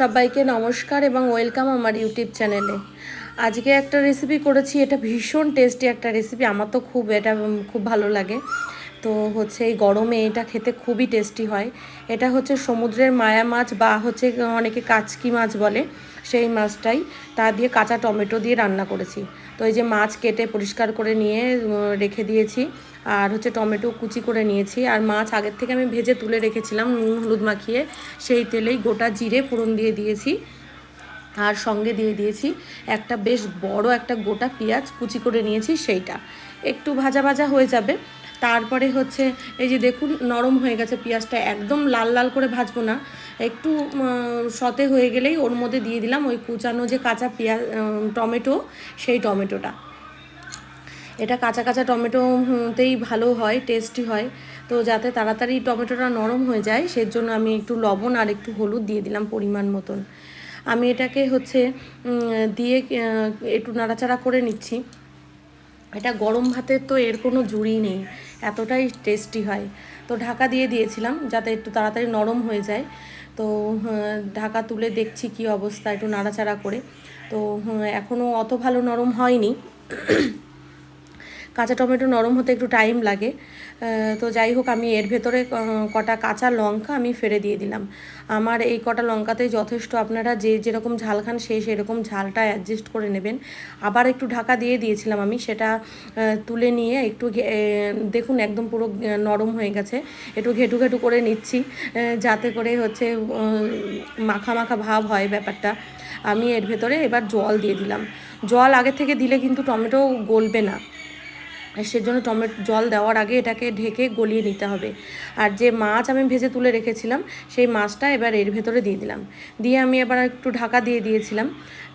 সবাইকে নমস্কার এবং ওয়েলকাম আমার ইউটিউব চ্যানেলে। আজকে একটা রেসিপি করেছি, এটা ভীষণ টেস্টি একটা রেসিপি আমার তো খুব এটা খুব ভালো লাগে। তো হচ্ছে এই গরমে এটা খেতে খুবই টেস্টি হয়। এটা হচ্ছে সমুদ্রের মায়া মাছ বা হচ্ছে অনেকে কাচকি মাছ বলে, সেই মাছটাই তা দিয়ে কাঁচা টমেটো দিয়ে রান্না করেছি। তো এই যে মাছ কেটে পরিষ্কার করে নিয়ে রেখে দিয়েছি আর হচ্ছে টমেটো কুচি করে নিয়েছি। আর মাছ আগের থেকে আমি ভেজে তুলে রেখেছিলাম নুন হলুদ মাখিয়ে, সেই তেলেই গোটা জিরে ফোড়ন দিয়ে দিয়েছি। আর সঙ্গে দিয়ে দিয়েছি একটা বেশ বড় একটা গোটা পেঁয়াজ কুচি করে নিয়েছি সেইটা। একটু ভাজা ভাজা হয়ে যাবে তারপরে হচ্ছে, এই যে দেখুন, নরম হয়ে গেছে পেঁয়াজটা, একদম লাল লাল করে ভাজবো না। একটু সতে হয়ে গেলেই ওর মধ্যে দিয়ে দিলাম ওই কুচানো যে কাঁচা পেঁয়াজ টমেটো, সেই টমেটোটা। এটা কাঁচা কাঁচা টমেটোতেই ভালো হয়, টেস্টি হয়। তো যাতে তাড়াতাড়ি টমেটোটা নরম হয়ে যায় সের জন্য আমি একটু লবণ আর একটু হলুদ দিয়ে দিলাম পরিমাণ মতন। আমি এটাকে হচ্ছে দিয়ে একটু নাড়াচাড়া করে নিচ্ছি। এটা গরম ভাতের তো এর কোনো জুড়ি নেই এতটাই টেস্টি হয়। তো ঢাকা দিয়ে দিয়েছিলাম যাতে একটু তাড়াতাড়ি নরম হয়ে যায়। তো আহ, ঢাকা তুলে দেখছি কি অবস্থা একটু নাড়াচাড়া করে। তো এখনও অত ভালো নরম হয়নি। কাঁচা টমেটো নরম হতে একটু টাইম লাগে। তো যাই হোক, আমি এর ভেতরে কটা কাঁচা লঙ্কা আমি ফেলে দিয়ে দিলাম। আমার এই কটা লঙ্কাতেই যথেষ্ট। আপনারা যে যেরকম ঝাল খান, সে সেরকম ঝালটা অ্যাডজাস্ট করে নেবেন। আবার একটু ঢাকা দিয়ে দিয়েছিলাম আমি, সেটা তুলে নিয়ে একটু দেখুন একদম পুরো নরম হয়ে গেছে। একটু ঘেটু ঘেটু করে নিচ্ছি যাতে করে হচ্ছে মাখা মাখা ভাব হয় ব্যাপারটা। আমি এর ভেতরে এবার জল দিয়ে দিলাম। জল আগে থেকে দিলে কিন্তু টমেটো গলবে না। সেজন্য টমেটো, জল দেওয়ার আগে এটাকে ঢেকে গলিয়ে নিতে হবে। আর যে মাছ আমি ভেজে তুলে রেখেছিলাম, সেই মাছটা এবার এর ভেতরে দিয়ে দিলাম। দিয়ে আমি এবার একটু ঢাকা দিয়ে দিয়েছিলাম।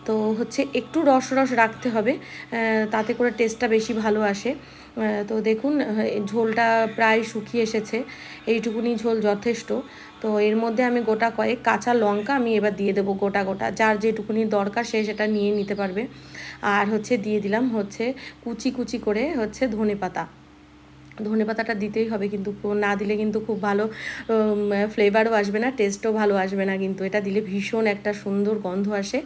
তো হচ্ছে একটু রস রস রাখতে হবে তাতে করে টেস্টটা বেশি ভালো আসে। তো দেখুন ঝোলটা প্রায় শুকিয়ে এসেছে, এইটুকুনি ঝোল যথেষ্ট। তো এর মধ্যে আমি গোটা কয়েক কাঁচা লঙ্কা আমি এবার দিয়ে দেবো গোটা গোটা, যার যেটুকুনি দরকার সে সেটা নিয়ে নিতে পারবে। আর হচ্ছে দিয়ে দিলাম হচ্ছে কুচি কুচি করে হচ্ছে ধনে পাতা ধনে পাতাটা দিতেই হবে কিন্তু না দিলে কিন্তু খুব ভালো ফ্লেভারও আসবে না টেস্টও ভালো আসবে না কিন্তু। এটা দিলে ভীষণ একটা সুন্দর গন্ধ আসে।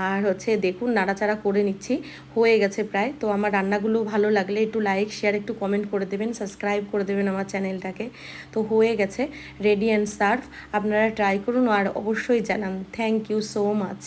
আর হচ্ছে দেখুন, নাড়াচাড়া করে নিচ্ছি, হয়ে গেছে প্রায়। তো আমার রান্নাগুলো ভালো লাগলে একটু লাইক শেয়ার একটু কমেন্ট করে দেবেন সাবস্ক্রাইব করে দেবেন আমার চ্যানেলটাকে। তো হয়ে গেছে রেডি অ্যান্ড সার্ভ আপনারা ট্রাই করুন আর অবশ্যই জানান। Thank you so much